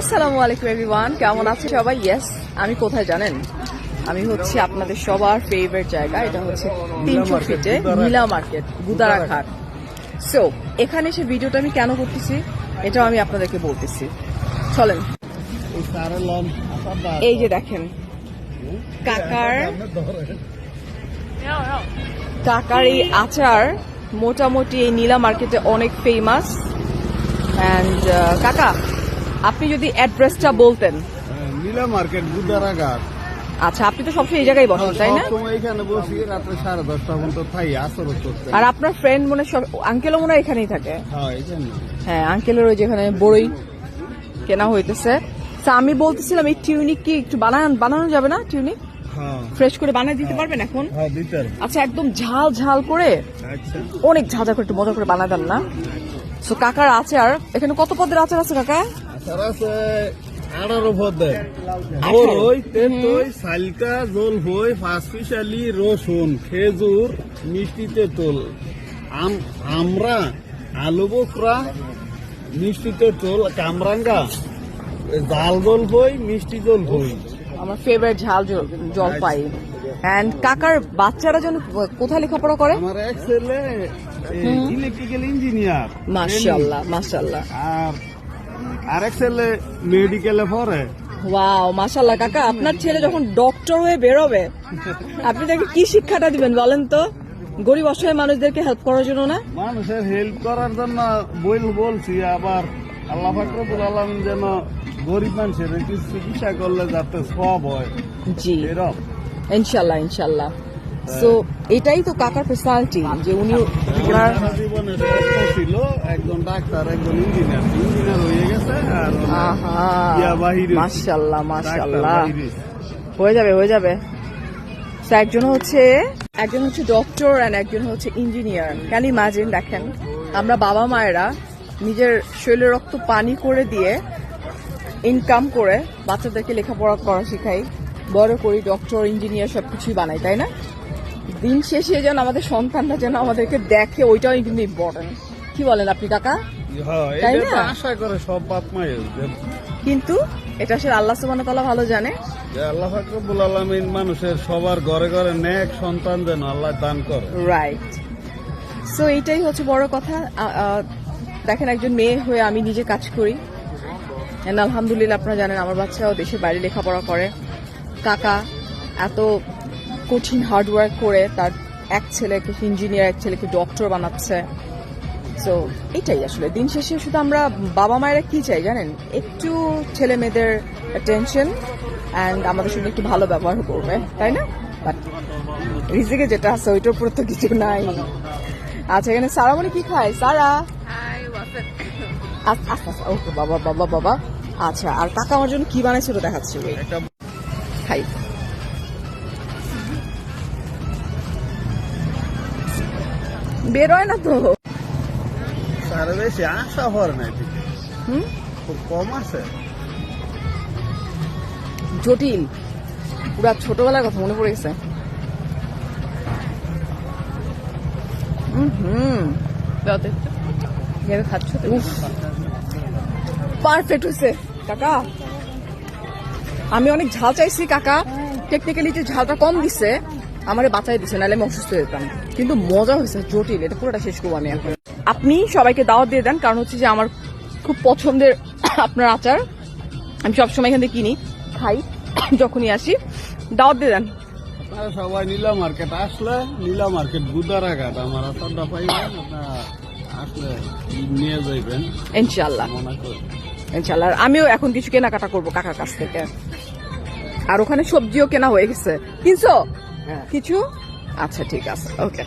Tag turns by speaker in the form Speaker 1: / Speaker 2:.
Speaker 1: আসসালামু আলাইকুম এভরিওয়ান কেমন আছে সবাই? ইয়েস আমি কোথায় জানেন? আমি হচ্ছে আপনাদের সবার ফেভারিট জায়গা। এটা হচ্ছে তিনশো ফিটে নীলা মার্কেট গুদারা ঘাট সো এখানে এসে ভিডিওটা আমি কেন করতেছি এটাও আমি আপনাদেরকে বলতেছি। চলেন। এই যে দেখেন কাকার কাকার এই আচার মোটামুটি এই নীলা মার্কেটে অনেক ফেমাস অ্যান্ড কাকা আপনি যদি অ্যাড্রেসটা বলতেন।
Speaker 2: নীলা মার্কেট গুদারাঘাট
Speaker 1: আচ্ছা আপনি তো সবসময় এই জায়গায় বসেন তাই না?
Speaker 2: এখানে বসি রাত্রে সাড়ে দশটা পর্যন্ত থাই আসর করতে
Speaker 1: আর আপনার ফ্রেন্ড মনে হয় আঙ্কেলও মনে হয় এখানেই থাকে।
Speaker 2: হ্যাঁ এখানে
Speaker 1: হ্যাঁ আঙ্কেলের ওই যেখানে বড়ই কেনা হইতেছে। আমি বলতেছিলাম এই টিউনিক কি একটু বানান বানানো যাবে না টিউনিক
Speaker 2: হ্যাঁ।
Speaker 1: ফ্রেশ করে বানিয়ে দিতে পারবেন এখন?
Speaker 2: হ্যাঁ
Speaker 1: আচ্ছা একদম ঝাল ঝাল করে
Speaker 2: আচ্ছা।
Speaker 1: অনেক ঝাল করে একটু মজা করে বানায় দেন না? সো কাকার আচার এখানে কত পদের আচার আছে কাকা?
Speaker 2: সালকা জল হই রসুন খেজুর মিষ্টি তেঁতুল আম আমরা আলু বোকরা মিষ্টি তেঁতুল কামরাঙ্গা জাল জল হই মিষ্টি জল হই
Speaker 1: আমার ফেভারিট ঝাল জলপাই। এন্ড কাকার বাচ্চারা যেন কোথায় লেখাপড়া করে
Speaker 2: আমার এক ছেলে ইলেকট্রিক্যাল ইঞ্জিনিয়ার
Speaker 1: মাশাল্লাহ মাশাল্লাহ।
Speaker 2: আর আরেক ছেলে মেডিকেলে পড়ে।
Speaker 1: ওয়াও মাশাল্লাহ কাকা আপনার ছেলে যখন ডক্টর হয়ে বেরোবে আপনি তাকে কি শিক্ষাটা দিবেন বলেন তো? গরিব অসহায় মানুষদেরকে হেল্প করার জন্য না?
Speaker 2: মানুষের হেল্প করার জন্য বলছি আবার আল্লাহ ফাকরুল আলম যেন গরিব মানুষের চিকিৎসা করলে যাতে সব হয়।
Speaker 1: জি। ইনশাল্লাহ ইনশাল্লাহ সো এটাই তো কাকার পার্সোনালিটি যে উনি ওনার
Speaker 2: ছিল একজন ডাক্তার একজন ইঞ্জিনিয়ার। ইঞ্জিনিয়ার হয়ে গেছে আর
Speaker 1: মাশাল্লাহ মাশাল্লাহ। হয়ে যাবে হয়ে যাবে। একজন হচ্ছে একজন হচ্ছে ডক্টর এন্ড একজন হচ্ছে ইঞ্জিনিয়ার ক্যান ইমাজিন দেখেন আমরা বাবা মায়েরা নিজের শরীরের রক্ত পানি করে দিয়ে ইনকাম করে বাচ্চাদেরকে লেখাপড়া করা শেখাই বড় করি ডক্টর ইঞ্জিনিয়ার সবকিছুই বানাই তাই না? দিন শেষে যেন আমাদের সন্তানরা যেন আমাদেরকে দেখে ওইটাও কিন্তু ইম্পর্টেন্ট কি বলেন আপনি কাকা?
Speaker 2: হ্যাঁ
Speaker 1: তাই না?
Speaker 2: আশা করে সব বাপ মায়ের
Speaker 1: কিন্তু এটা আসলে আল্লাহ সুবহানাহু তাআলা ভালো জানে।
Speaker 2: আল্লাহ ফাকরুল আলমিন মানুষের সবার ঘরে ঘরে নেক সন্তান যেন আল্লাহ দান করে।
Speaker 1: রাইট সো এটাই হচ্ছে বড় কথা। দেখেন একজন মেয়ে হয়ে আমি নিজে কাজ করি। আলহামদুলিল্লাহ আপনারা জানেন আমার বাচ্চাও দেশের বাইরে লেখাপড়া করে। কাকা এত কঠিন হার্ডওয়ার্ক করে তার এক ছেলেকে ইঞ্জিনিয়ার এক ছেলেকে ডক্টর বানাচ্ছে। সো এটাই আসলে। দিন শেষে শুধু আমরা বাবা মায়েরা কি চাই জানেন? একটু ছেলে মেয়েদের টেনশন অ্যান্ড আমাদের সঙ্গে একটু ভালো ব্যবহার করবে তাই না? বাট রিজিকে যেটা আছে ওইটার উপর তো কিছু নাই। আচ্ছা এখানে সারামণি কি খায়? সারা। আচ্ছা আচ্ছা আচ্ছা ওকে বাবা বাবা বাবা। আচ্ছা আর কাকা আমার জন্য কি বানাইছে ওটা দেখাচ্ছি খাই বেরোয় না তো?
Speaker 2: বেশি হওয়ার নাই।
Speaker 1: হুম?
Speaker 2: খুব কম আছে।
Speaker 1: জটিল। পুরা ছোটবেলার কথা মনে পড়ে গেছে। হুম। খাচ্ছ পারফেক্ট হয়েছে। কাকা আমি অনেক ঝাল চাইছি কাকা। টেকনিক্যালি যে ঝালটা কম দিছে আমারে বাঁচাই দিছে নাহলে আমি অসুস্থ হয়ে যেতাম। কিন্তু মজা হয়েছে জটিল। এটা পুরোটা শেষ করব আমি এখন। আপনি সবাইকে দাওয়াত দিয়ে দেন কারণ হচ্ছে যে আমার খুব পছন্দের আপনার আচার। আমি সবসময় এখান থেকে কিনি খাই যখনই আসি। দাওয়াত দিয়ে দেন।
Speaker 2: সবাই নীলা মার্কেট আসলে নীলা মার্কেট গুদারাঘাট আমার আসারটা পাইবেন আসলে নিয়ে যাইবেন।
Speaker 1: ইনশাল্লাহ আমিও এখন কিছু কেনাকাটা করব কাকার কাছ থেকে। আর ওখানে সবজিও কেনা হয়ে গেছে। কিনছো?
Speaker 2: হ্যাঁ।
Speaker 1: কিছু? আচ্ছা ঠিক আছে। ওকে